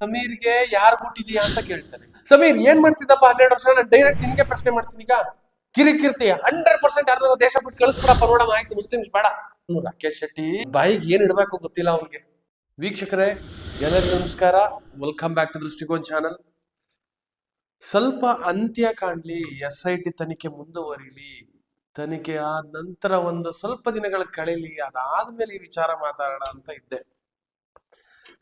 ಸಮೀರ್ಗೆ ಯಾರು ಕೊಟ್ಟಿದೀಯಾ ಅಂತ ಕೇಳ್ತಾರೆ ಸಮೀರ್ ಏನ್ ಮಾಡ್ತಿದ್ದಪ್ಪ ಹನ್ನೆರಡು ವರ್ಷ? ನಾನು ಡೈರೆಕ್ಟ್ ನಿನ್ಗೆ ಪ್ರಶ್ನೆ ಮಾಡ್ತೀನಿ ಈಗ. ಕಿರಿಕಿರ್ತಿ ಹಂಡ್ರೆಡ್ ಪರ್ಸೆಂಟ್ ಯಾರು ದೇಶ ಬಿಟ್ಟು ಕಳಿಸ್ಬಿಡಪ್ಪ ನೋಡೋಣ ಆಯ್ತು ಮುಸ್ಲಿಮ್ಸ್ ಬೇಡ. ರಾಕೇಶ್ ಶೆಟ್ಟಿ, ಬಾಯಿಗೆ ಏನ್ ಇಡಬೇಕು ಗೊತ್ತಿಲ್ಲ ಅವ್ರಿಗೆ ವೀಕ್ಷಕರೇ, ಎಲ್ಲರಿಗೂ ನಮಸ್ಕಾರ. Welcome back to Drishtikon channel ಸ್ವಲ್ಪ ಅಂತ್ಯ ಕಾಣ್ಲಿ ಎಸ್ ಐ ಟಿ ತನಿಖೆ ಮುಂದುವರಿಲಿ. ತನಿಖೆ ಆದ ನಂತರ ಒಂದು ಸ್ವಲ್ಪ ದಿನಗಳ ಕಳೀಲಿ, ಅದಾದ್ಮೇಲೆ ಈ ವಿಚಾರ ಮಾತಾಡೋಣ ಅಂತ ಇದ್ದೆ.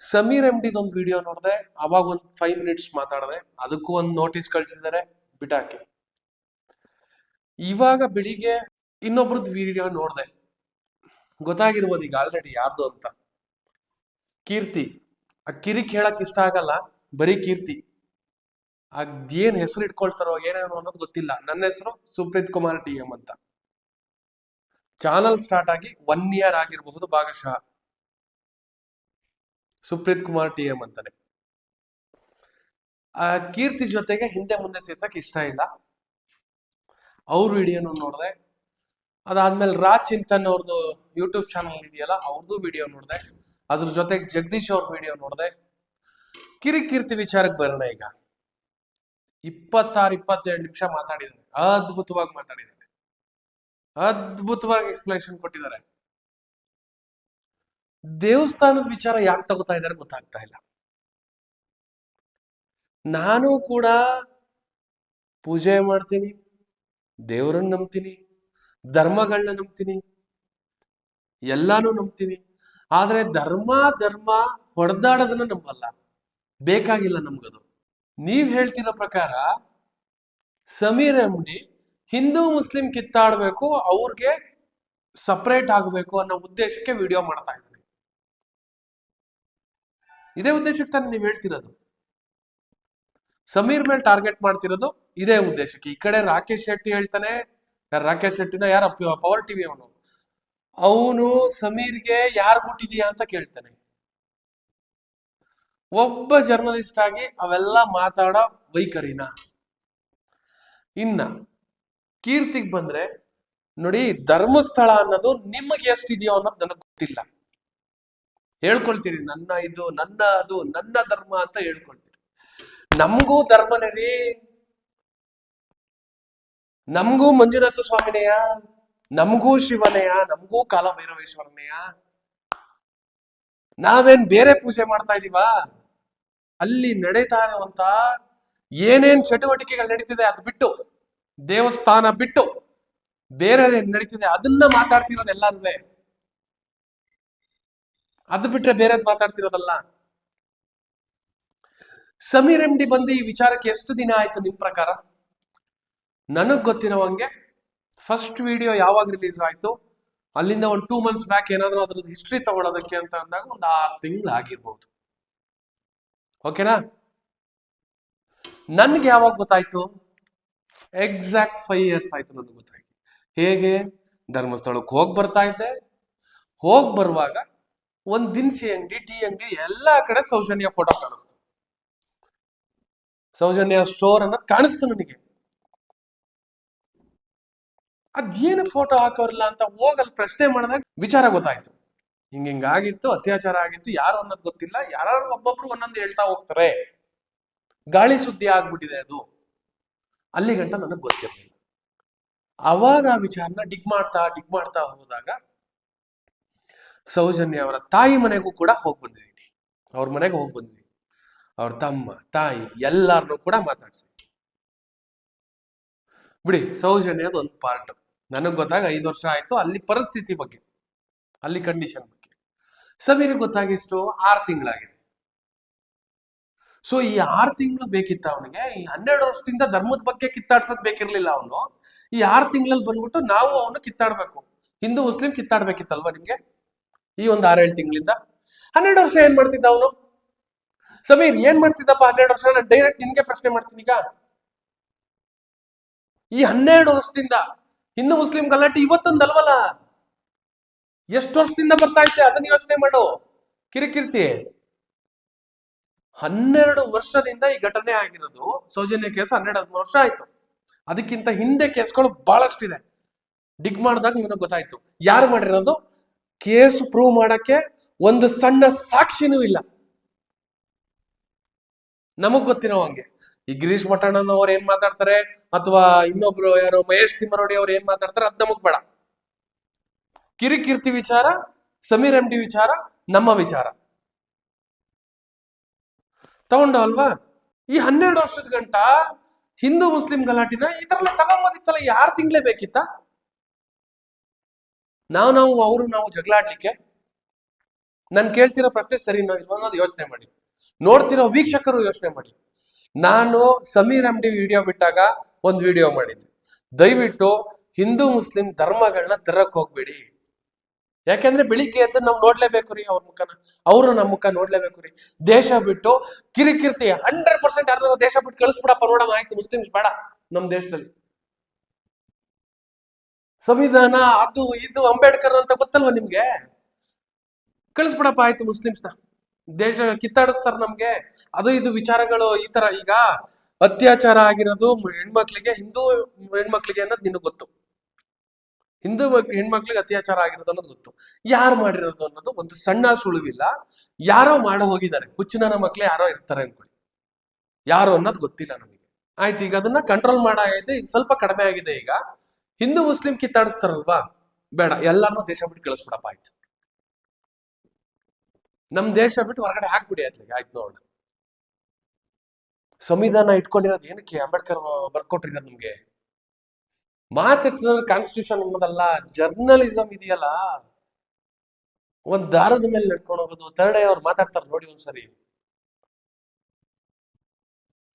ಸಮೀರ್ ಎಂ ಒಂದು ವಿಡಿಯೋ ನೋಡಿದೆ, ಅವಾಗ ಒಂದು ಫೈವ್ ಮಿನಿಟ್ಸ್ ಮಾತಾಡಿದೆ. ಅದಕ್ಕೂ ಒಂದು ನೋಟಿಸ್ ಕಳ್ಸಿದ್ದಾರೆ, ಬಿಟಾಕಿ. ಇವಾಗ ಬೆಳಿಗ್ಗೆ ಇನ್ನೊಬ್ರದ್ದು ವಿಡಿಯೋ ನೋಡಿದೆ. ಗೊತ್ತಾಗಿರ್ಬೋದು ಈಗ ಆಲ್ರೆಡಿ ಯಾರ್ದು ಅಂತ. ಕೀರ್ತಿ. ಆ ಕಿರಿಕ್ ಹೇಳಕ್ ಇಷ್ಟ ಆಗಲ್ಲ, ಬರೀ ಕೀರ್ತಿ. ಅದೇನ್ ಹೆಸರು ಇಟ್ಕೊಳ್ತಾರೋ, ಏನೇನೋ ಅನ್ನೋದು ಗೊತ್ತಿಲ್ಲ. ನನ್ನ ಹೆಸರು ಸುಪ್ರೀತ್ ಕುಮಾರ್ ಡಿ ಎಂ ಅಂತ. ಚಾನಲ್ ಸ್ಟಾರ್ಟ್ ಆಗಿ ಒನ್ ಇಯರ್ ಆಗಿರಬಹುದು ಭಾಗಶಃ. ಸುಪ್ರೀತ್ ಕುಮಾರ್ ಟಿ ಎಂ ಅಂತಾನೆ. ಆ ಕೀರ್ತಿ ಜೊತೆಗೆ ಹಿಂದೆ ಮುಂದೆ ಸೇರ್ಸಕ್ ಇಷ್ಟ ಇಲ್ಲ. ಅವ್ರ ವಿಡಿಯೋನು ನೋಡಿದೆ. ಅದಾದ್ಮೇಲೆ ರಾಜ್ ಚಿಂತನ್ ಅವ್ರದ್ದು ಯೂಟ್ಯೂಬ್ ಚಾನಲ್ ಇದೆಯಲ್ಲ ಅವ್ರದ್ದು ವಿಡಿಯೋ ನೋಡಿದೆ. ಅದ್ರ ಜೊತೆಗೆ ಜಗದೀಶ್ ಅವ್ರ ವಿಡಿಯೋ ನೋಡಿದೆ. ಕಿರಿಕೀರ್ತಿ ವಿಚಾರಕ್ಕೆ ಬರೋಣ ಈಗ. ಇಪ್ಪತ್ತಾರು, ಇಪ್ಪತ್ತೆರಡು ನಿಮಿಷ ಮಾತಾಡಿದ್ದಾರೆ. ಅದ್ಭುತವಾಗಿ ಮಾತಾಡಿದ್ದಾರೆ. ಅದ್ಭುತವಾಗಿ ಎಕ್ಸ್ಪ್ಲನೇಷನ್ ಕೊಟ್ಟಿದ್ದಾರೆ. ದೇವಸ್ಥಾನದ ವಿಚಾರ ಯಾಕೆ ತಗೋತಾ ಇದ್ದಾರೆ ಗೊತ್ತಾಗ್ತಾ ಇಲ್ಲ. ನಾನು ಕೂಡ ಪೂಜೆ ಮಾಡ್ತೀನಿ, ದೇವರನ್ನ ನಂಬ್ತೀನಿ ಧರ್ಮಗಳನ್ನ ನಂಬ್ತೀನಿ, ಎಲ್ಲಾನು ನಂಬ್ತೀನಿ. ಆದ್ರೆ ಧರ್ಮ ಧರ್ಮ ಹೊಡೆದಾಡೋದನ್ನ ನಂಬಲ್ಲ. ಬೇಕಾಗಿಲ್ಲ ನಮ್ಗದು. ನೀವ್ ಹೇಳ್ತಿರೋ ಪ್ರಕಾರ ಸಮೀರ್ ಎಮ್ಡಿ ಹಿಂದೂ, ಮುಸ್ಲಿಂ ಕಿತ್ತಾಡ್ಬೇಕು, ಅವ್ರಿಗೆ ಸಪರೇಟ್ ಆಗಬೇಕು ಅನ್ನೋ ಉದ್ದೇಶಕ್ಕೆ ವಿಡಿಯೋ ಮಾಡ್ತಾ ಇದ್ದೀನಿ ಇದೇ ಉದ್ದೇಶಕ್ಕೆ ತಾನೆ ನೀವು ಹೇಳ್ತಿರೋದು. ಸಮೀರ್ ಮೇಲೆ ಟಾರ್ಗೆಟ್ ಮಾಡ್ತಿರೋದು ಇದೇ ಉದ್ದೇಶಕ್ಕೆ. ಈ ಕಡೆ ರಾಕೇಶ್ ಶೆಟ್ಟಿ ಹೇಳ್ತಾನೆ, ರಾಕೇಶ್ ಶೆಟ್ಟಿನ ಯಾರ ಪವರ್ ಟಿವಿ ಅವನು? ಅವನು ಸಮೀರ್ಗೆ ಯಾರು ಕೊಟ್ಟಿದೀಯಾ ಅಂತ ಕೇಳ್ತಾನೆ. ಒಬ್ಬ ಜರ್ನಲಿಸ್ಟ್ ಆಗಿ ಅವೆಲ್ಲ ಮಾತಾಡೋ ವೈಖರಿನ. ಇನ್ನ ಕೀರ್ತಿಗ್ ಬಂದ್ರೆ, ನೋಡಿ ಧರ್ಮಸ್ಥಳ ಅನ್ನೋದು ನಿಮಗೆ ಎಷ್ಟಿದೆಯೋ ಅನ್ನೋದು ನನಗೆ ಗೊತ್ತಿಲ್ಲ. ಹೇಳ್ಕೊಳ್ತೀರಿ ನನ್ನ ಇದು, ನನ್ನ ಅದು, ನನ್ನ ಧರ್ಮ ಅಂತ ಹೇಳ್ಕೊಳ್ತೀರಿ ನಮಗೂ ಧರ್ಮನೇ ರೀ ನಮಗೂ ಮಂಜುನಾಥ ಸ್ವಾಮಿನೆಯ, ನಮಗೂ ಶಿವನೆಯ, ನಮಗೂ ಕಾಲಭೈರವೇಶ್ವರನೆಯ. ನಾವೇನ್ ಬೇರೆ ಪೂಜೆ ಮಾಡ್ತಾ ಇದೀವಾ? ಅಲ್ಲಿ ನಡೀತಾ ಇರುವಂತ ಏನೇನ್ ಚಟುವಟಿಕೆಗಳು ನಡೀತಿದೆ ಅದು ಬಿಟ್ಟು, ದೇವಸ್ಥಾನ ಬಿಟ್ಟು, ಬೇರೆ ನಡೀತಿದೆ ಅದನ್ನ ಮಾತಾಡ್ತಿರೋದು ಎಲ್ಲಾರು ಅದು ಬಿಟ್ರೆ ಬೇರೆದ್ ಮಾತಾಡ್ತಿರೋದಲ್ಲ? ಸಮೀರ್ ಎಂ ಡಿ ಬಂದು ಈ ವಿಚಾರಕ್ಕೆ ಎಷ್ಟು ದಿನ ಆಯ್ತು ನಿಮ್ ಪ್ರಕಾರ? ನನಗ್ ಗೊತ್ತಿರೋವಂಗೆ ಫಸ್ಟ್ ವಿಡಿಯೋ ಯಾವಾಗ ರಿಲೀಸ್ ಆಯ್ತು? ಅಲ್ಲಿಂದ ಒಂದು ಟೂ ಮಂತ್ಸ್ ಬ್ಯಾಕ್ ಏನಾದ್ರೂ ಅದ್ರದ್ದು ಹಿಸ್ಟ್ರಿ ತಗೊಳೋದಕ್ಕೆ ಅಂತ ಅಂದಾಗ ಒಂದು ಆರು ತಿಂಗಳು ಆಗಿರ್ಬೋದು. ಓಕೆನಾ ನನ್ಗೆ ಯಾವಾಗ ಗೊತ್ತಾಯ್ತು? ಎಕ್ಸಾಕ್ಟ್ ಫೈವ್ ಇಯರ್ಸ್ ಆಯ್ತು ನನಗೆ ಗೊತ್ತಾಯ್ತು. ಹೇಗೆ? ಧರ್ಮಸ್ಥಳಕ್ಕೆ ಹೋಗಿ ಬರ್ತಾ ಇದ್ದೆ. ಹೋಗ್ ಬರುವಾಗ ಒಂದ್ ದಿನಸಿ ಅಂಗಡಿ ಟೀ ಅಂಗಡಿ ಎಲ್ಲಾ ಕಡೆ ಸೌಜನ್ಯ ಫೋಟೋ ಕಾಣಿಸ್ತು. ಸೌಜನ್ಯ ಸ್ಟೋರ್ ಅನ್ನೋದು ಕಾಣಿಸ್ತು ನನಗೆ. ಅದೇನು ಫೋಟೋ ಹಾಕೋರಲ್ಲ ಅಂತ ಹೋಗಲ್ ಪ್ರಶ್ನೆ ಮಾಡಿದಾಗ ವಿಚಾರ ಗೊತ್ತಾಯ್ತು. ಹಿಂಗ ಹಿಂಗಾಗಿತ್ತು ಅತ್ಯಾಚಾರ ಆಗಿತ್ತು, ಯಾರು ಅನ್ನೋದು ಗೊತ್ತಿಲ್ಲ ಯಾರು ಒಬ್ಬೊಬ್ರು ಒಂದೊಂದು ಹೇಳ್ತಾ ಹೋಗ್ತಾರೆ. ಗಾಳಿ ಸುದ್ದಿ ಆಗ್ಬಿಟ್ಟಿದೆ ಅದು. ಅಲ್ಲಿಗಂಟ ನನಗೆ ಗೊತ್ತಿರಲಿಲ್ಲ. ಅವಾಗ ಆ ವಿಚಾರನ ಡಿಗ್ ಮಾಡ್ತಾ ಡಿಗ್ ಮಾಡ್ತಾ ಹೋದಾಗ ಸೌಜನ್ಯ ಅವರ ತಾಯಿ ಮನೆಗೂ ಕೂಡ ಹೋಗಿ ಬಂದಿದ್ದೀನಿ. ಅವ್ರ ಮನೆಗೆ ಹೋಗಿ ಬಂದಿದ್ದೀನಿ. ಅವ್ರ ತಮ್ಮ, ತಾಯಿ ಎಲ್ಲಾರನ್ನೂ ಕೂಡ ಮಾತಾಡ್ಸಿದ್ದೀನಿ. ಬಿಡಿ, ಸೌಜನ್ಯದ ಒಂದು ಪಾರ್ಟ್. ನನಗೆ ಗೊತ್ತಾಗ ಐದು ವರ್ಷ ಆಯ್ತು ಅಲ್ಲಿ ಪರಿಸ್ಥಿತಿ ಬಗ್ಗೆ, ಅಲ್ಲಿ ಕಂಡೀಷನ್ ಬಗ್ಗೆ. ಸಮೀರ್ ಗೊತ್ತಾಗಿಷ್ಟು ಆರು ತಿಂಗಳಾಗಿದೆ. ಸೊ ಈ ಆರು ತಿಂಗಳು ಬೇಕಿತ್ತ ಅವನಿಗೆ? ಈ ಹನ್ನೆರಡು ವರ್ಷದಿಂದ ಧರ್ಮದ ಬಗ್ಗೆ ಕಿತ್ತಾಡ್ಸೋದ್ ಬೇಕಿರ್ಲಿಲ್ಲ ಅವನು. ಈ ಆರು ತಿಂಗಳಲ್ಲಿ ಬಂದ್ಬಿಟ್ಟು ನಾವು ಅವನು ಕಿತ್ತಾಡ್ಬೇಕು. ಹಿಂದೂ, ಮುಸ್ಲಿಂ ಕಿತ್ತಾಡ್ಬೇಕಿತ್ತಲ್ವಾ ನಿಮ್ಗೆ? ಈ ಒಂದು ಆರೇಳು ತಿಂಗಳಿಂದ ಹನ್ನೆರಡು ವರ್ಷ ಏನ್ ಮಾಡ್ತಿದ್ದ ಅವನು? ಸಮೀರ್, ಏನ್ ಮಾಡ್ತಿದ್ದಪ್ಪ ಹನ್ನೆರಡು ವರ್ಷ? ನಾನು ಡೈರೆಕ್ಟ್ ನಿನ್ಗೆ ಪ್ರಶ್ನೆ ಮಾಡ್ತೀನಿ ಈಗ. ಈ ಹನ್ನೆರಡು ವರ್ಷದಿಂದ ಹಿಂದೂ ಮುಸ್ಲಿಂ ಗಲಾಟೆ ಇವತ್ತೊಂದಲ್ವಲ್ಲ? ಎಷ್ಟು ವರ್ಷದಿಂದ ಬರ್ತಾ ಇದೆ? ಅದನ್ನ ಯೋಚನೆ ಮಾಡು. ಕಿರಿಕಿರ್ತಿ. ಹನ್ನೆರಡು ವರ್ಷದಿಂದ ಈ ಘಟನೆ ಆಗಿರೋದು ಸೌಜನ್ಯ ಕೇಸ್ ಹನ್ನೆರಡು ಹದಿಮೂರು ವರ್ಷ ಆಯ್ತು. ಅದಕ್ಕಿಂತ ಹಿಂದೆ ಕೇಸ್ಗಳು ಬಹಳಷ್ಟಿದೆ. ಡಿಗ್ ಮಾಡಿದಾಗ ನಿಮಗೆ ಗೊತ್ತಾಯ್ತು. ಯಾರು ಮಾಡಿರೋದು? ಕೇಸ್ ಪ್ರೂವ್ ಮಾಡಕ್ಕೆ ಒಂದು ಸಣ್ಣ ಸಾಕ್ಷಿನೂ ಇಲ್ಲ. ನಮಗ್ ಗೊತ್ತಿರೋ ಹಂಗೆ. ಈ ಗಿರೀಶ್ ಮಠಣ್ಣನವ್ರು ಏನ್ ಮಾತಾಡ್ತಾರೆ? ಅಥವಾ ಇನ್ನೊಬ್ರು ಯಾರೋ ಮಹೇಶ್ ತಿಮ್ಮರೋಡಿ ಅವ್ರು ಏನ್ ಮಾತಾಡ್ತಾರೆ? ಅದ್ ನಮಗ್ ಬೇಡ. ಕಿರಿಕೀರ್ತಿ ವಿಚಾರ, ಸಮೀರ್ ಎಂ ಡಿ ವಿಚಾರ, ನಮ್ಮ ವಿಚಾರ. ತಗೊಂಡವಲ್ವಾ ಈ ಹನ್ನೆರಡು ವರ್ಷದ ಗಂಟ ಹಿಂದೂ ಮುಸ್ಲಿಂ ಗಲಾಟಿನ ಈ ತರ ತಗೊಂಬಂದಿತ್ತಲ್ಲ, ಯಾರು ತಿಂಗ್ಲೇ ಬೇಕಿತ್ತ? ನಾವು ನಾವು ಅವರು ನಾವು ಜಗಳ ಆಡ್ಲಿಕ್ಕೆ ನಾನು ಕೇಳ್ತಿರೋ ಪ್ರಶ್ನೆ ಸರಿನೋ ಇಲ್ವೋ ಅನ್ನೋದು ಯೋಚನೆ ಮಾಡಿ. ನೋಡ್ತಿರೋ ವೀಕ್ಷಕರು ಯೋಚನೆ ಮಾಡಿ. ನಾನು ಸಮೀರ್ ಎಂ ಡಿ ವಿಡಿಯೋ ಬಿಟ್ಟಾಗ ಒಂದು ವಿಡಿಯೋ ಮಾಡಿದ್ದೆ. ದಯವಿಟ್ಟು ಹಿಂದೂ ಮುಸ್ಲಿಂ ಧರ್ಮಗಳನ್ನ ತರಕ್ ಹೋಗ್ಬೇಡಿ. ಯಾಕಂದ್ರೆ ಬೆಳಿಗ್ಗೆ ಎದ್ದು ನಾವು ನೋಡ್ಲೇಬೇಕು ರೀ ಅವ್ರ ಮುಖನ. ಅವರು ನಮ್ಮ ಮುಖ ನೋಡ್ಲೇಬೇಕು ರೀ. ದೇಶ ಬಿಟ್ಟು ಕಿರಿಕಿರ್ತಿ ಹಂಡ್ರೆಡ್ ಪರ್ಸೆಂಟ್ ಯಾರು ದೇಶ ಬಿಟ್ಟು ಕಳಿಸ್ಬಿಡಪ್ಪ ನೋಡೋಣ ಆಯ್ತು ಮುಸ್ಲಿಮ್ಸ್ ಬೇಡ ನಮ್ ದೇಶದಲ್ಲಿ. ಸಂವಿಧಾನ, ಅದು, ಇದು ಅಂಬೇಡ್ಕರ್ ಅಂತ ಗೊತ್ತಲ್ವಾ ನಿಮ್ಗೆ? ಕಳಿಸ್ಬಿಡಪ್ಪ ಆಯ್ತು ಮುಸ್ಲಿಮ್ಸ್ನ. ದೇಶ ಕಿತ್ತಾಡಿಸ್ತಾರ ನಮ್ಗೆ. ಅದು, ಇದು ವಿಚಾರಗಳು ಈ ತರ ಈಗ ಅತ್ಯಾಚಾರ ಆಗಿರೋದು ಹೆಣ್ಮಕ್ಳಿಗೆ, ಹಿಂದೂ ಹೆಣ್ಮಕ್ಳಿಗೆ ಅನ್ನೋದು ನಿನಗೆ ಗೊತ್ತು. ಹಿಂದೂ ಮಕ್- ಹೆಣ್ಮಕ್ಳಿಗೆ ಅತ್ಯಾಚಾರ ಆಗಿರೋದು ಅನ್ನೋದು ಗೊತ್ತು. ಯಾರು ಮಾಡಿರೋದು ಅನ್ನೋದು ಒಂದು ಸಣ್ಣ ಸುಳುವಿಲ್ಲ. ಯಾರೋ ಮಾಡಿ ಹೋಗಿದ್ದಾರೆ. ಹುಚ್ಚಿನ ಮಕ್ಳು ಯಾರೋ ಇರ್ತಾರೆ ಅನ್ಕೊಳ್ಳಿ. ಯಾರು ಅನ್ನೋದು ಗೊತ್ತಿಲ್ಲ ನಮಗೆ. ಆಯ್ತು, ಈಗ ಅದನ್ನ ಕಂಟ್ರೋಲ್ ಮಾಡಿದೆ ಇದು ಸ್ವಲ್ಪ ಕಡಿಮೆ ಆಗಿದೆ ಈಗ. ಹಿಂದೂ ಮುಸ್ಲಿಂ ಕಿತ್ತಾಡಿಸ್ತಾರಲ್ವಾ? ಬೇಡ ಎಲ್ಲಾರನ್ನೂ ದೇಶ ಬಿಟ್ಟು ಕಳಿಸ್ಬಿಡಪ್ಪ, ಆಯ್ತು. ನಮ್ ದೇಶ ಬಿಟ್ಟು ಹೊರಗಡೆ ಹಾಕ್ಬಿಡಿ ಅತ್ಲಿಗೆ ಆಯ್ತು ನೋಡೋಣ. ಸಂವಿಧಾನ ಇಟ್ಕೊಂಡಿರೋದು ಏನಕ್ಕೆ ಅಂಬೇಡ್ಕರ್ ಬರ್ಕೊಟ್ಟಿರೋದು ನಮ್ಗೆ? ಮಾತೆತ್ತಿದ್ರೆ ಕಾನ್ಸ್ಟಿಟ್ಯೂಷನ್ ಅನ್ನೋದಲ್ಲ ಜರ್ನಲಿಸಂ ಇದೆಯಲ್ಲ? ಒಂದ್ ದಾರದ ಮೇಲೆ ನಡ್ಕೊಂಡು ಹೋಗೋದು ಥರ್ಡ್ ಅವ್ರು ಮಾತಾಡ್ತಾರೆ ನೋಡಿ ಒಂದ್ಸರಿ.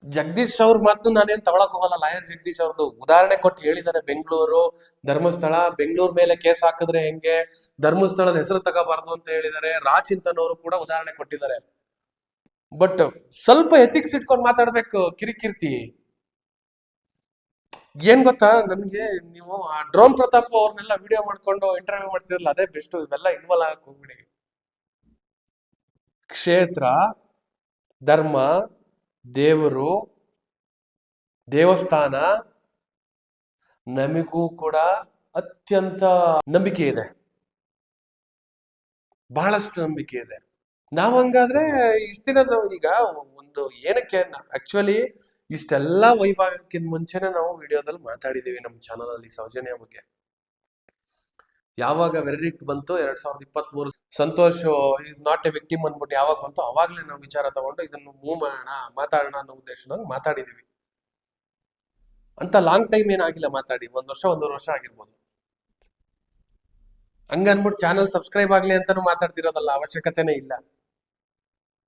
ಜಗದೀಶ್ ಅವ್ರ ಮಾತು ನಾನೇನ್ ತಗೊಳಕ್ ಹೋಗಲ್ಲ. ಲಾಯರ್ ಜಗದೀಶ್ ಅವ್ರದ್ದು ಉದಾಹರಣೆ ಕೊಟ್ಟು ಹೇಳಿದ್ದಾರೆ ಬೆಂಗಳೂರು, ಧರ್ಮಸ್ಥಳ, ಬೆಂಗಳೂರ್ ಮೇಲೆ ಕೇಸ್ ಹಾಕಿದ್ರೆ ಹೆಂಗೆ? ಧರ್ಮಸ್ಥಳದ ಹೆಸರು ತಗೋಬಾರ್ದು ಅಂತ ಹೇಳಿದ್ದಾರೆ ರಾಚಿಂತನ್ ಅವರು ಕೂಡ ಉದಾಹರಣೆ ಕೊಟ್ಟಿದ್ದಾರೆ. ಬಟ್ ಸ್ವಲ್ಪ ಎಥಿಕ್ಸ್ ಇಟ್ಕೊಂಡು ಮಾತಾಡ್ಬೇಕು, ಕಿರಿಕಿರ್ತಿ. ಏನ್ ಗೊತ್ತಾ? ನನ್ಗೆ ನೀವು ಆ ಡ್ರೋನ್ ಪ್ರತಾಪ್ ಅವ್ರನ್ನೆಲ್ಲ ವಿಡಿಯೋ ಮಾಡ್ಕೊಂಡು ಇಂಟರ್ವ್ಯೂ ಮಾಡ್ತಿರಲ್ಲ, ಅದೇ ಬೆಸ್ಟ್ ಇವೆಲ್ಲ ಇನ್ವಾಲ್ ಆಗಕ್ ಹೋಗ್ಬಿಡಿ. ಕ್ಷೇತ್ರ, ಧರ್ಮ ದೇವರು ದೇವಸ್ಥಾನ ನಮಗೂ ಕೂಡ ಅತ್ಯಂತ ನಂಬಿಕೆ ಇದೆ. ಬಹಳಷ್ಟು ನಂಬಿಕೆ ಇದೆ. ನಾವು ಹಂಗಾದ್ರೆ ನಾವು ಈಗ ಒಂದು ಏನಕ್ಕೆ ಆಕ್ಚುಲಿ ಇಷ್ಟೆಲ್ಲ ವೈಭಾಗಕ್ಕಿಂತ ಮುಂಚೆನೆ ನಾವು ವಿಡಿಯೋದಲ್ಲಿ ಮಾತಾಡಿದೀವಿ ನಮ್ಮ ಚಾನಲ್ ಅಲ್ಲಿ ಸೌಜನ್ಯ ಬಗ್ಗೆ. ಯಾವಾಗ ವೆರಿಡಿಕ್ಟ್ ಬಂತು ಎರಡ್ ಸಾವಿರದ ಇಪ್ಪತ್ತ್ ಮೂರು Santosh is not a victim ಅಂದ್ಬಿಟ್ಟು ಯಾವಾಗ ಬಂತು ಅವಾಗ್ಲೇ ನಾವು ವಿಚಾರ ತಗೊಂಡು ಇದನ್ನು ಮೂವ್ ಮಾಡೋಣ, ಮಾತಾಡೋಣ ಅನ್ನೋ ಉದ್ದೇಶದಾಗ ಮಾತಾಡಿದೀವಿ ಅಂತ ಲಾಂಗ್ ಟೈಮ್ ಏನಾಗಿಲ್ಲ ಮಾತಾಡಿ, ಒಂದ್ ವರ್ಷ, ಒಂದೂವರೆ ವರ್ಷ ಆಗಿರ್ಬೋದು. ಹಂಗನ್ಬಿಟ್ಟು ಚಾನಲ್ ಸಬ್ಸ್ಕ್ರೈಬ್ ಆಗ್ಲಿ ಅಂತಾನು ಮಾತಾಡ್ತಿರೋದಲ್ಲ, ಅವಶ್ಯಕತೆನೇ ಇಲ್ಲ.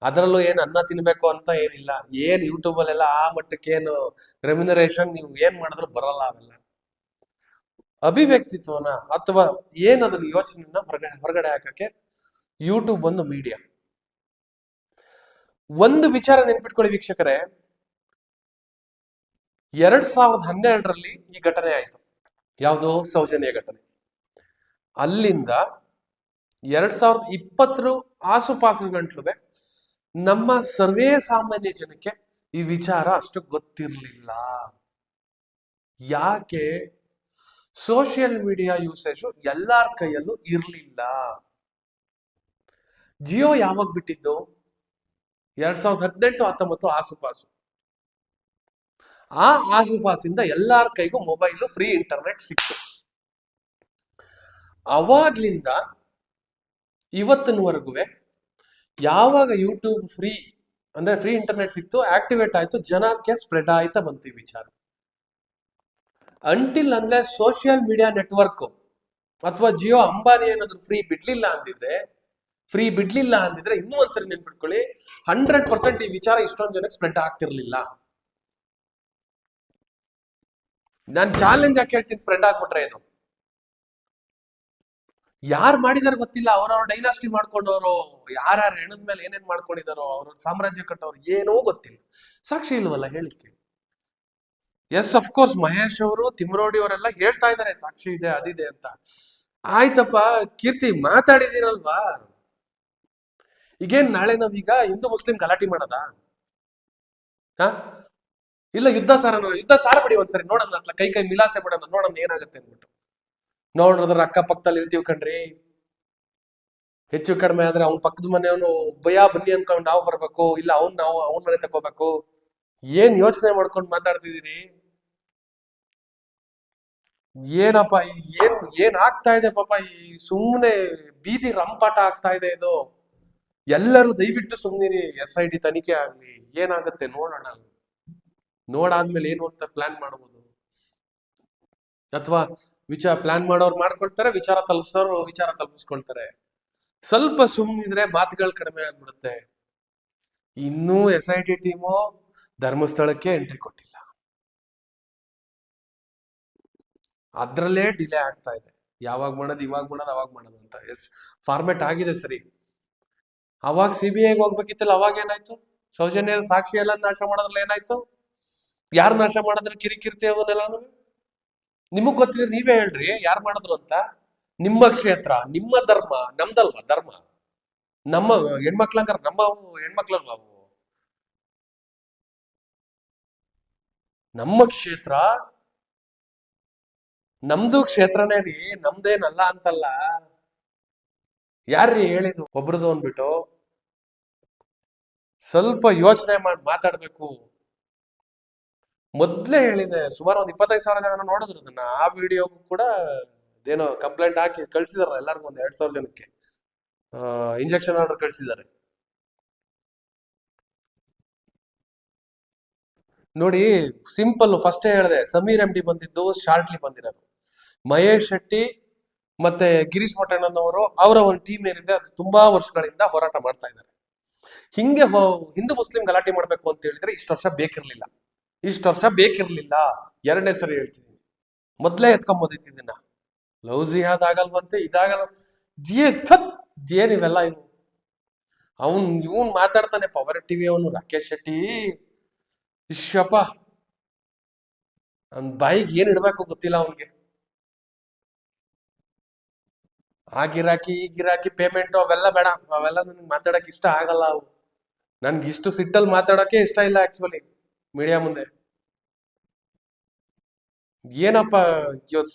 ಅದರಲ್ಲೂ ಏನ್ ಅನ್ನ ತಿನ್ಬೇಕು ಅಂತ ಏನಿಲ್ಲ. ಏನ್ ಯೂಟ್ಯೂಬ್ ಅಲ್ಲೆಲ್ಲ ಆ ಮಟ್ಟಕ್ಕೆ ಏನು ರೆಮ್ಯುನರೇಷನ್ ನೀವು ಏನ್ ಮಾಡಿದ್ರು ಬರಲ್ಲ ಅವೆಲ್ಲ. ಅಭಿವ್ಯಕ್ತಿತ್ವನ ಅಥವಾ ಏನ್ ಅದನ್ನ ಯೋಚನೆನ ಹೊರಗಡೆ ಹೊರಗಡೆ ಹಾಕಕ್ಕೆ ಯೂಟ್ಯೂಬ್ ಒಂದು ಮೀಡಿಯಾ ಒಂದು ವಿಚಾರ ನೆನ್ಪಿಟ್ಕೊಳ್ಳಿ ವೀಕ್ಷಕರೇ. ಎರಡ್ ಸಾವಿರದ ಹನ್ನೆರಡರಲ್ಲಿ ಈ ಘಟನೆ ಆಯ್ತು. ಯಾವುದೋ ಸೌಜನ್ಯ ಘಟನೆ. ಅಲ್ಲಿಂದ ಎರಡ್ ಸಾವಿರದ ಇಪ್ಪತ್ತರ ಆಸುಪಾಸು ಗಂಟ್ಲು ನಮ್ಮ ಸರ್ವೇ ಸಾಮಾನ್ಯ ಜನಕ್ಕೆ ಈ ವಿಚಾರ ಅಷ್ಟು ಗೊತ್ತಿರಲಿಲ್ಲ. ಯಾಕೆ? ಸೋಷಿಯಲ್ ಮೀಡಿಯಾ ಯೂಸೇಜ್ ಎಲ್ಲಾರ ಕೈಯಲ್ಲೂ ಇರಲಿಲ್ಲ. ಜಿಯೋ ಯಾವಾಗ ಬಿಟ್ಟಿದ್ದು? ಎರಡ್ ಸಾವಿರದ ಹದಿನೆಂಟು ಹತ್ತೊಂಬತ್ತು ಆಸುಪಾಸು. ಆ ಆಸುಪಾಸಿಂದ ಎಲ್ಲಾರ ಕೈಗೂ ಮೊಬೈಲ್ ಫ್ರೀ ಇಂಟರ್ನೆಟ್ ಸಿಕ್ತು. ಅವಾಗ್ಲಿಂದ ಇವತ್ತಿನವರೆಗೂ ಯಾವಾಗ ಯೂಟ್ಯೂಬ್ ಫ್ರೀ ಅಂದ್ರೆ ಫ್ರೀ ಇಂಟರ್ನೆಟ್ ಸಿಕ್ತು ಆಕ್ಟಿವೇಟ್ ಆಯ್ತು ಜನಕ್ಕೆ ಸ್ಪ್ರೆಡ್ ಆಯ್ತಾ ಬಂತು ಈ ವಿಚಾರ. ಅಂಟಿಲ್ ಅಂದ್ರೆ ಸೋಷಿಯಲ್ ಮೀಡಿಯಾ ನೆಟ್ವರ್ಕ್ ಅಥವಾ ಜಿಯೋ ಅಂಬಾನಿ ಏನಾದ್ರು ಫ್ರೀ ಬಿಡ್ಲಿಲ್ಲ ಅಂದಿದ್ರೆ ಫ್ರೀ ಬಿಡ್ಲಿಲ್ಲ ಅಂದಿದ್ರೆ ಇನ್ನೂ ಒಂದ್ಸರಿ ನೆನ್ಪಿಟ್ಕೊಳ್ಳಿ ಹಂಡ್ರೆಡ್ ಪರ್ಸೆಂಟ್ ಈ ವಿಚಾರ ಇಷ್ಟೊಂದು ಜನಕ್ಕೆ ಸ್ಪ್ರೆಡ್ ಆಗ್ತಿರ್ಲಿಲ್ಲ. ನಾನು ಚಾಲೆಂಜ್ ಹಾಕಿ ಹೇಳ್ತೀನಿ ಸ್ಪ್ರೆಡ್ ಆಗ್ಬಿಟ್ರೆ ಇದು. ಯಾರು ಮಾಡಿದಾರೆ ಗೊತ್ತಿಲ್ಲ, ಅವ್ರವ್ರ ಡೈನಾಸ್ಟಿ ಮಾಡ್ಕೊಂಡವರು, ಯಾರ್ಯಾರು ಹೆಣದ ಮೇಲೆ ಏನೇನ್ ಮಾಡ್ಕೊಂಡಿದಾರೋ ಅವ್ರ ಸಾಮ್ರಾಜ್ಯ ಕಟ್ಟೋರು, ಏನೋ ಗೊತ್ತಿಲ್ಲ. ಸಾಕ್ಷಿ ಇಲ್ವಲ್ಲ ಹೇಳಿಕ್ಕೆ ಎಸ್ ಕೋರ್ಸ್ ಮಹೇಶ್ ಅವರು, ತಿಮ್ರೋಡಿ ಅವರೆಲ್ಲ ಹೇಳ್ತಾ ಇದ್ದಾರೆ, ಸಾಕ್ಷಿ ಇದೆ, ಅದಿದೆ ಅಂತ. ಆಯ್ತಪ್ಪ, ಕೀರ್ತಿ ಮಾತಾಡಿದಿರಲ್ವಾ ಈಗೇನ್ ನಾಳೆ ನಾವೀಗ ಹಿಂದೂ, ಮುಸ್ಲಿಂ ಗಲಾಟಿ ಮಾಡದ? ಹಾ? ಇಲ್ಲ, ಯುದ್ಧ ಸಾರ ಯುದ್ಧ ಸಾರ ಬಿಡಿ ಒಂದ್ಸರಿ, ನೋಡೋಣ ಅತ್ಲ ಕೈ ಕೈ ಮಿಲಾಸೆ ಬಿಡೋಣ, ನೋಡೋಣ ಏನಾಗುತ್ತೆ ಅಂದ್ಬಿಟ್ಟು. ನೋಡಿದ್ರ ಅಕ್ಕಪಕ್ಕದಲ್ಲಿ ಇರ್ತೀವಿ ಕಣ್ರಿ. ಹೆಚ್ಚು ಕಡಿಮೆ ಆದ್ರೆ ಅವ್ನ ಪಕ್ಕದ ಮನೆಯವನು ಭಯ, ಬನ್ನಿ ಅನ್ಕೊಂಡು ನಾವು ಬರ್ಬೇಕು, ಇಲ್ಲ ಅವ್ನ್ ನಾವು, ಅವ್ನ ಮನೆ ತಗೋಬೇಕು ಏನ್ ಯೋಚನೆ ಮಾಡ್ಕೊಂಡು ಮಾತಾಡ್ತಿದೀರಿ ಏನಪ್ಪ ಏನ್ ಏನ್ ಆಗ್ತಾ ಇದೆ ಪಾಪ, ಈ ಸುಮ್ಮನೆ ಬೀದಿ ರಂಪಾಟ ಆಗ್ತಾ ಇದೆ ಇದು. ಎಲ್ಲರೂ ದಯವಿಟ್ಟು ಸುಮ್ಮನಿರಿ ಎಸ್ ಐ ಡಿ ತನಿಖೆ ಆಗ್ಲಿ, ಏನಾಗತ್ತೆ ನೋಡೋಣ. ನೋಡಾದ್ಮೇಲೆ ಏನು ಅಂತ ಪ್ಲಾನ್ ಮಾಡ್ಬೋದು. ಅಥವಾ ವಿಚಾರ ಪ್ಲಾನ್ ಮಾಡೋರು ಮಾಡ್ಕೊಳ್ತಾರೆ, ವಿಚಾರ ತಲುಪಿಸೋರು ವಿಚಾರ ತಲುಪಿಸ್ಕೊಳ್ತಾರೆ. ಸ್ವಲ್ಪ ಸುಮ್ಮನಿದ್ರೆ ಮಾತುಗಳು ಕಡಿಮೆ ಆಗ್ಬಿಡುತ್ತೆ. ಇನ್ನೂ ಎಸ್ ಐ ಟಿ ಟೀಮು ಧರ್ಮಸ್ಥಳಕ್ಕೆ ಎಂಟ್ರಿ ಕೊಟ್ಟಿಲ್ಲ. ಅದ್ರಲ್ಲೇ ಡಿಲೇ ಆಗ್ತಾ ಇದೆ. ಯಾವಾಗ ಮಾಡೋದು ಇವಾಗ ಮಾಡೋದು ಅವಾಗ ಮಾಡೋದು ಅಂತ. ಎಸ್ ಫಾರ್ಮೆಟ್ ಆಗಿದೆ ಸರಿ. ಅವಾಗ ಸಿ ಬಿ ಐಗೆ ಹೋಗ್ಬೇಕಿತ್ತಲ್ಲ ಅವಾಗ ಏನಾಯ್ತು? ಸೌಜನ್ಯ ಸಾಕ್ಷಿ ಎಲ್ಲ ನಾಶ ಮಾಡೋದ್ರಲ್ಲಿ ಏನಾಯ್ತು? ಯಾರು ನಾಶ ಮಾಡಿದ್ರೆ? ಕಿರಿಕಿರ್ತಿ ಅವನ್ನೆಲ್ಲಾನು ನಿಮಗ್ ಗೊತ್ತಿದ್ರೆ ನೀವೇ ಹೇಳ್ರಿ ಯಾರು ಮಾಡಿದ್ರು ಅಂತ? ನಿಮ್ಮ ಕ್ಷೇತ್ರ ನಿಮ್ಮ ಧರ್ಮ ನಮ್ದಲ್ವಾ ಧರ್ಮ? ನಮ್ಮ ಹೆಣ್ಮಕ್ಳಂಗಾರ ನಮ್ಮ ಹೆಣ್ಮಕ್ಳಲ್ವಾ ಅವು? ನಮ್ಮ ಕ್ಷೇತ್ರ, ನಮ್ದು ಕ್ಷೇತ್ರನೇ ರೀ, ನಮ್ದೇನಲ್ಲ ಅಂತಲ್ಲ. ಯಾರ್ರಿ ಹೇಳಿದ್ದು? ಒಬ್ರದ್ದು ಅಂದ್ಬಿಟ್ಟು, ಸ್ವಲ್ಪ ಯೋಚನೆ ಮಾಡಿ ಮಾತಾಡ್ಬೇಕು. ಮೊದ್ಲೇ ಹೇಳಿದೆ, ಸುಮಾರು ಒಂದ್ ಇಪ್ಪತ್ತೈದು ಸಾವಿರ ಜನ ನೋಡಿದ್ರು ಅದನ್ನ. ಆ ವಿಡಿಯೋ ಕೂಡ ಏನೋ ಕಂಪ್ಲೇಂಟ್ ಹಾಕಿ ಕಳ್ಸಿದಾರ ಎಲ್ಲರಿಗೂ ಒಂದ್ ಎರಡ್ ಸಾವಿರ ಜನಕ್ಕೆ. ಇಂಜೆಕ್ಷನ್ ಆರ್ಡರ್ ಕಳ್ಸಿದ್ದಾರೆ. ನೋಡಿ ಸಿಂಪಲ್ ಫಸ್ಟೇ ಹೇಳಿದೆ, ಸಮೀರ್ ಎಂ ಡಿ ಬಂದಿದ್ದು ಶಾರ್ಟ್ಲಿ ಬಂದಿರೋದು. ಮಹೇಶ್ ಶೆಟ್ಟಿ ಮತ್ತೆ ಗಿರೀಶ್ ಮಠಣ್ಣನವರು ಅವರ ಒಂದು ಟೀಮ್ ಏನಿದೆ, ಅದು ತುಂಬಾ ವರ್ಷಗಳಿಂದ ಹೋರಾಟ ಮಾಡ್ತಾ ಇದ್ದಾರೆ. ಹಿಂಗೆ ಹಿಂದೂ ಮುಸ್ಲಿಂ ಗಲಾಟೆ ಮಾಡ್ಬೇಕು ಅಂತ ಹೇಳಿದ್ರೆ ಇಷ್ಟು ವರ್ಷ ಬೇಕಿರ್ಲಿಲ್ಲ. ಇಷ್ಟು ವರ್ಷ ಬೇಕಿರ್ಲಿಲ್ಲ. ಎರಡನೇ ಸರಿ ಹೇಳ್ತಿದ್ದೀನಿ. ಮೊದ್ಲೇ ಎತ್ಕೊಂಬೋದಿತ್ತು ಇದನ್ನ ಲವ್ ಜಿಹಾದ್ ಆಗಲ್ವಂತೆ, ಇದಾಗಲ್ಲ. ಏನಿವೆಲ್ಲ ಇವು. ಅವನ್, ಇವನ್ ಮಾತಾಡ್ತಾನೆ ಪವರ್ ಟಿವಿ ಅವನು, ರಾಕೇಶ್ ಶೆಟ್ಟಿ. ಇಶ್ಯಪ್ಪ ಅವ್ನ್ ಬಾಯಿಗೆ ಏನ್ ಇಡ್ಬೇಕು ಗೊತ್ತಿಲ್ಲ ಅವನಿಗೆ. ಆ ಗಿರಾಕಿ ಈ ಗಿರಾಕಿ ಪೇಮೆಂಟ್ ಅವೆಲ್ಲ ಬೇಡ. ಅವೆಲ್ಲ ನನ್ಗೆ ಮಾತಾಡಕ್ ಇಷ್ಟ ಆಗಲ್ಲ ಅವು ನನ್ಗೆ ಇಷ್ಟು ಸಿಟ್ಟಲ್ಲಿ ಮಾತಾಡೋಕೆ ಇಷ್ಟ ಇಲ್ಲ ಆಕ್ಚುಲಿ ಮೀಡಿಯಾ ಮುಂದೆ. ಏನಪ್ಪ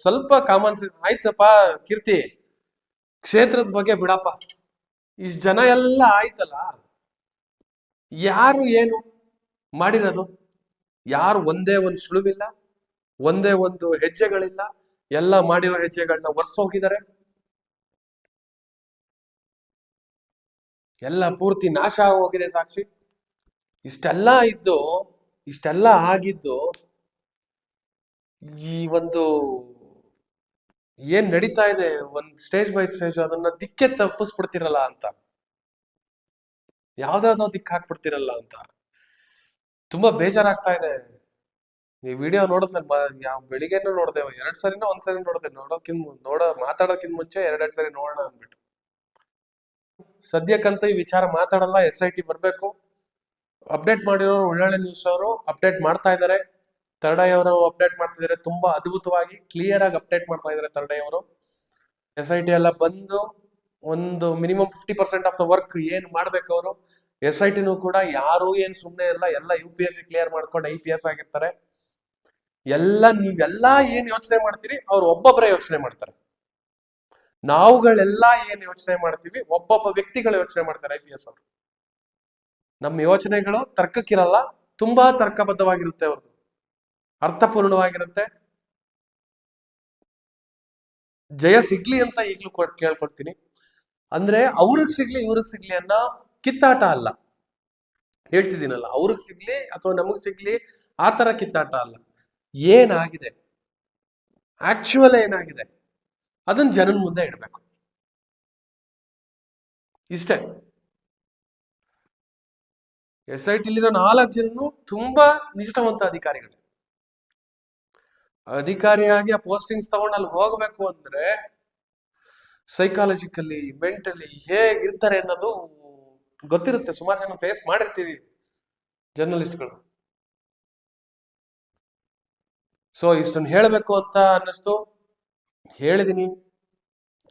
ಸ್ವಲ್ಪ ಕಾಮನ್ ಆಯ್ತಪ್ಪ ಕೀರ್ತಿ. ಕ್ಷೇತ್ರದ ಬಗ್ಗೆ ಬಿಡಪ್ಪ. ಇಷ್ಟು ಜನ ಎಲ್ಲ ಆಯ್ತಲ್ಲ. ಯಾರು ಏನು ಮಾಡಿರೋದು? ಯಾರು ಒಂದೇ ಒಂದು ಸುಳುವಿಲ್ಲ, ಒಂದೇ ಒಂದು ಹೆಜ್ಜೆಗಳಿಲ್ಲ, ಎಲ್ಲ ಮಾಡಿರೋ ಹೆಜ್ಜೆಗಳನ್ನ ಹೋಗಿದ್ದಾರೆ. ಎಲ್ಲ ಪೂರ್ತಿ ನಾಶ ಹೋಗಿದೆ ಸಾಕ್ಷಿ. ಇಷ್ಟೆಲ್ಲ ಇದ್ದು, ಇಷ್ಟೆಲ್ಲ ಆಗಿದ್ದು, ಈ ಒಂದು ಏನ್ ನಡೀತಾ ಇದೆ, ಒಂದ್ ಸ್ಟೇಜ್ ಬೈ ಸ್ಟೇಜ್ ಅದನ್ನ ದಿಕ್ಕೆ ತಪ್ಪಿಸ್ಬಿಡ್ತಿರಲ್ಲ ಅಂತ. ಯಾವ್ದಾವ್ದೋ ದಿಕ್ಕ ಹಾಕ್ಬಿಡ್ತಿರಲ್ಲ ಅಂತ. ತುಂಬಾ ಬೇಜಾರಾಗ್ತಾ ಇದೆ. ಈ ವಿಡಿಯೋ ನೋಡಿದ್ಮೇಲೆ ಯಾವ ಬೆಳಿಗ್ಗೆನೂ ನೋಡಿದೆ, ಎರಡ್ ಸರಿನೋ ಒಂದ್ ಸರಿ ನೋಡಿದೆ ನೋಡೋಕ್ಕಿಂತ ನೋಡ ಮಾತಾಡೋಕ್ಕಿಂತ ಮುಂಚೆ ಎರಡೆರಡು ಸರಿ ನೋಡೋಣ ಅಂದ್ಬಿಟ್ಟು. ಸದ್ಯಕ್ಕಂತ ಈ ವಿಚಾರ ಮಾತಾಡಲ್ಲ, ಎಸ್ ಐ ಟಿ ಬರ್ಬೇಕು. ಅಪ್ಡೇಟ್ ಮಾಡಿರೋರು ಒಳ್ಳೊಳ್ಳೆ ನ್ಯೂಸ್ ಅವರು, ಅಪ್ಡೇಟ್ ಮಾಡ್ತಾ ಇದ್ದಾರೆ ಅವರು ಅಪ್ಡೇಟ್ ಮಾಡ್ತಿದ್ದಾರೆ ತುಂಬಾ ಅದ್ಭುತವಾಗಿ ಕ್ಲಿಯರ್ ಆಗಿ ಅಪ್ಡೇಟ್ ಮಾಡ್ತಾ ಇದ್ದಾರೆ ಅವರು. ಎಸ್ ಐ ಟಿ ಎಲ್ಲ ಬಂದು, ಒಂದು minimum fifty percent of the work ಏನ್ ಮಾಡ್ಬೇಕು ಅವರು ಎಸ್ ಐ ಟಿನೂ ಕೂಡ ಯಾರು ಏನ್ ಸುಮ್ನೆ ಇಲ್ಲ, ಎಲ್ಲ U P S C clear ಮಾಡ್ಕೊಂಡು ಐ ಪಿ ಎಸ್ ಆಗಿರ್ತಾರೆ. ಎಲ್ಲ ನೀವೆಲ್ಲ ಏನ್ ಯೋಚನೆ ಮಾಡ್ತೀರಿ, ಅವ್ರು ಒಬ್ಬೊಬ್ಬರೇ ಯೋಚನೆ ಮಾಡ್ತಾರೆ. ನಾವುಗಳೆಲ್ಲ ಏನ್ ಯೋಚನೆ ಮಾಡ್ತೀವಿ, ಒಬ್ಬೊಬ್ಬ ವ್ಯಕ್ತಿಗಳು ಯೋಚನೆ ಮಾಡ್ತಾರೆ ಐ ಪಿ ಎಸ್ ಅವರು. ನಮ್ಮ ಯೋಚನೆಗಳು ತರ್ಕಕ್ಕಿರಲ್ಲ, ತುಂಬಾ ತರ್ಕಬದ್ಧವಾಗಿರುತ್ತೆ ಅವ್ರದ್ದು ಅರ್ಥಪೂರ್ಣವಾಗಿರುತ್ತೆ. ಜಯ ಸಿಗ್ಲಿ ಅಂತ ಈಗ್ಲೂ ಕೇಳ್ಕೊಡ್ತೀನಿ. ಅಂದ್ರೆ ಅವ್ರಿಗೆ ಸಿಗ್ಲಿ, ಇವ್ರಿಗೆ ಸಿಗ್ಲಿ ಅನ್ನೋ ಕಿತ್ತಾಟ ಅಲ್ಲ. ಹೇಳ್ತಿದ್ದೀನಲ್ಲ, ಅವ್ರಿಗೆ ಸಿಗ್ಲಿ ಅಥವಾ ನಮಗ್ ಸಿಗ್ಲಿ ಆ ತರ ಕಿತ್ತಾಟ ಅಲ್ಲ. ಏನಾಗಿದೆ? ಆಕ್ಚುಯಲ್ ಏನಾಗಿದೆ? ಅದನ್ನ ಜನನ ಮುಂದೆ ಇಡಬೇಕು. ಇಷ್ಟೇ. ಎಸ್ ಐ ಟಿಲಿರೋ ನಾಲ್ಕು ಜನನು ತುಂಬಾ ನಿಷ್ಠವಂತ ಅಧಿಕಾರಿಗಳು. ಅಧಿಕಾರಿಯಾಗಿ ಆ ಪೋಸ್ಟಿಂಗ್ಸ್ ತಗೊಂಡು ಅಲ್ಲಿ ಹೋಗ್ಬೇಕು ಅಂದ್ರೆ ಸೈಕಾಲಜಿಕಲಿ ಮೆಂಟಲಿ ಹೇಗಿರ್ತಾರೆ ಅನ್ನೋದು ಗೊತ್ತಿರುತ್ತೆ. ಸುಮಾರು ಜನ ಫೇಸ್ ಮಾಡಿರ್ತೀವಿ ಜರ್ನಲಿಸ್ಟ್ಗಳು ಸೊ ಇಷ್ಟನ್ನು ಹೇಳಬೇಕು ಅಂತ ಅನ್ನಿಸ್ತು. ಹೇಳಿದೀನಿ.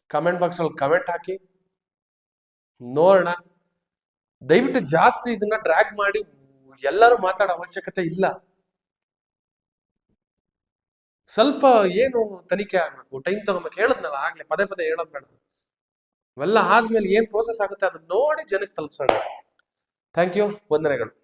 ಕಮೆಂಟ್ ಬಾಕ್ಸ್ ಅಲ್ಲಿ ಕಮೆಂಟ್ ಹಾಕಿ. ನೋಡೋಣ. ದಯವಿಟ್ಟು ಜಾಸ್ತಿ ಇದನ್ನ ಡ್ರ್ಯಾಗ್ ಮಾಡಿ ಎಲ್ಲರೂ ಮಾತಾಡೋ ಅವಶ್ಯಕತೆ ಇಲ್ಲ. ಸ್ವಲ್ಪ ಏನು ತನಿಖೆ ಆಗ್ಬೇಕು. ಟೈಮ್ ತಗೊಂಬೇಕು. ಹೇಳದ್ನಲ್ಲ, ಆಗ್ಲಿ. ಪದೇ ಪದೇ ಹೇಳೋದ್ ಬೇಡ. ಇವೆಲ್ಲ ಆದ್ಮೇಲೆ ಏನ್ ಪ್ರೋಸೆಸ್ ಆಗುತ್ತೆ ಅದನ್ನ ನೋಡಿ ಜನಕ್ಕೆ ತಲುಪಿಸೋಣ. ಥ್ಯಾಂಕ್ ಯು ವಂದನೆಗಳು.